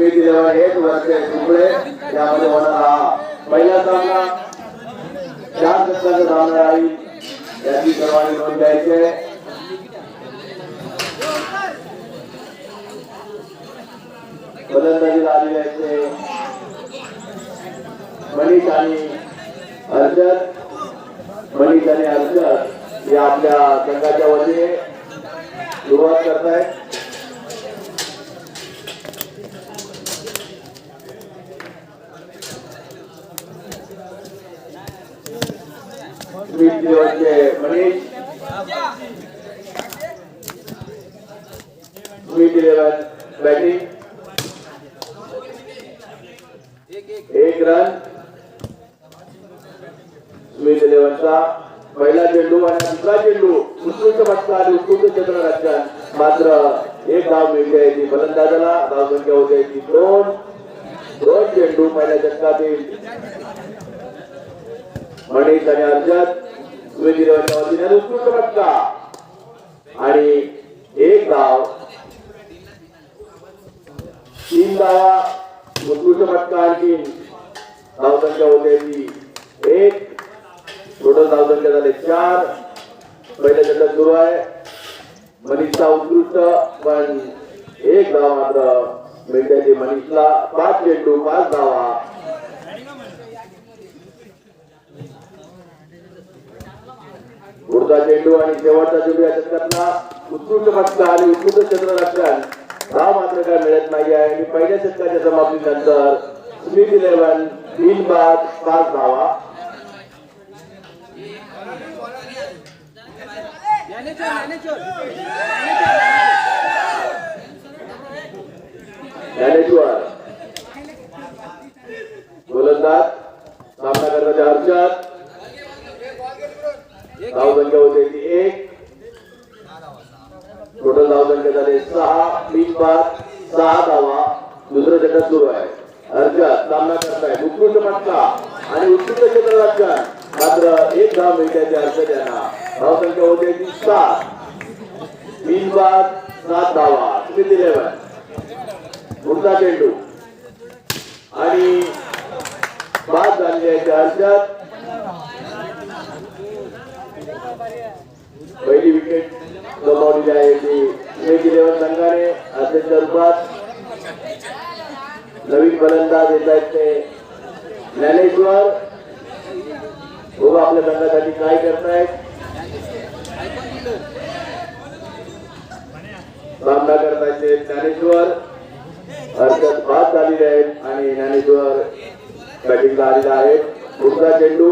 एक वर्ष यामध्ये होणार पहिला सामना. चार षटकांचा सामना राहील याची सर्वांनी नोंद घ्यायची फलंदाजी आलेले मनीष आणि अर्जत मनीष आणि अर्जत या आपल्या संघाच्या वतीने सुरुवात करतायत. मनीष. स्मिथ बॅटिंग एक रन स्मिथ इलेव्हनचा पहिला चेंडू आणि दुसरा चेंडू. उत्कृष्ट फटका आणि उत्कृष्ट क्षेत्ररक्षण मात्र एक धाव मिळते याची फलंदाजाला. धाव संख्या होते याची दोन. दोन चेंडू पहिल्या षटकातील. मनीष आणि अर्जत वतीने उत्कृष्ट फटका आणि एक धाव तीन धावा उत्कृष्ट फटका आणखी धावसंख्या होते एक टोटल धावसंख्या झाले चार. पहिल्या षटक सुरू आहे. मनीषचा उत्कृष्ट पण एक धाव मात्र मेंढ्याचे मनीषला. पाच चेंडू पाच धावा. पुढचा चेंडू आणि शेवटचा चेंडू या षटकातला उत्कृष्ट फटका आणि उत्कृष्ट क्षेत्ररक्षण हा मात्र काय मिळत नाही आहे आणि पहिल्या षटकाच्या समाप्तीनंतर स्मिथ इलेव्हन तीन बाद पाच धावा ज्ञानेश्वर. गोलंदाज सामना करण्याच्या अर्जात धाव संख्या होते एक। टोटल धाव संख्या झाले सहा तीन पाच सहा धावा दुसरं षटक सुरू आहे। अर्जात सामना करताय उत्कृष्ट फटका आणि उत्कृष्ट क्षेत्ररक्षण मात्र एक धाव मिळते त्या त्यांना धाव संख्या होते ती सात. तीन पाच सात धावा. स्मिथ इलेव्हन पुढचा चेंडू. आणि बाद झालेल्या अर्जात त्या हर्षद पहिली विकेट गमावलेली आहे. ती स्मिथ इलेव्हन संघाने अध्यक्ष रूपात नवीन फलंदाज येत आहेत ते ज्ञानेश्वर. बघू आपल्या संघासाठी काय करतायत? सामना करतायचे ज्ञानेश्वर. हरकत बाद झालेले आहेत आणि ज्ञानेश्वर बॅटिंगला आलेला आहे. पुढचा चेंडू.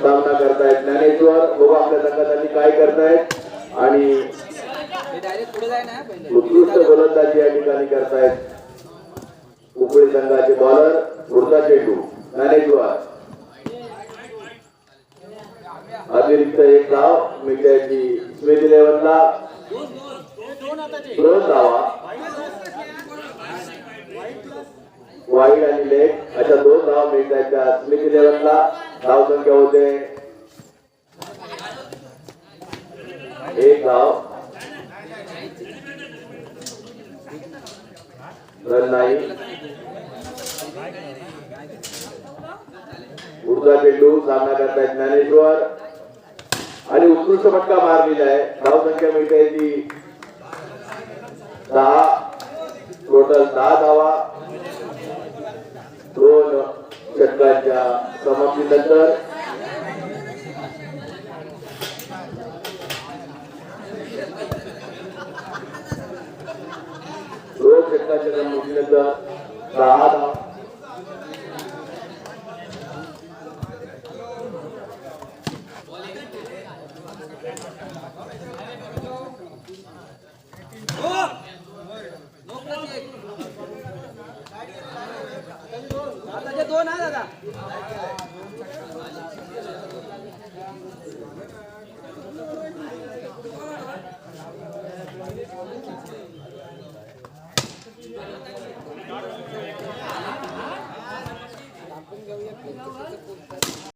सामना करतायत. ज्ञानेश्वर बघू आपल्या संघासाठी काय करतायत. आणि उत्कृष्ट गोलंदाजी या ठिकाणी करतायत. उकळी संघाचे बॉलर पुढचा चेंडू. ज्ञानेश्वर. अतिरिक्त एक धाव मिळण्याची स्मिथ इलेव्हनला दोन धावा. वाईड आणि लेग अशा दोन धाव मिळतात त्या स्मिथ इलेव्हनला धाव संख्या होते. एक धाव रन नाही. पुढचा चेंडू सामना करतायत ज्ञानेश्वर. आणि उत्कृष्ट फटका मारलेला आहे. धाव संख्या मिळते ती दहा. टोटल दहा धावा. दोन चक्काच्या समाप्तीनंतर दोन चक्काच्या समाप्तीनंतर दहा दहा Thank you. दोन हा दादा.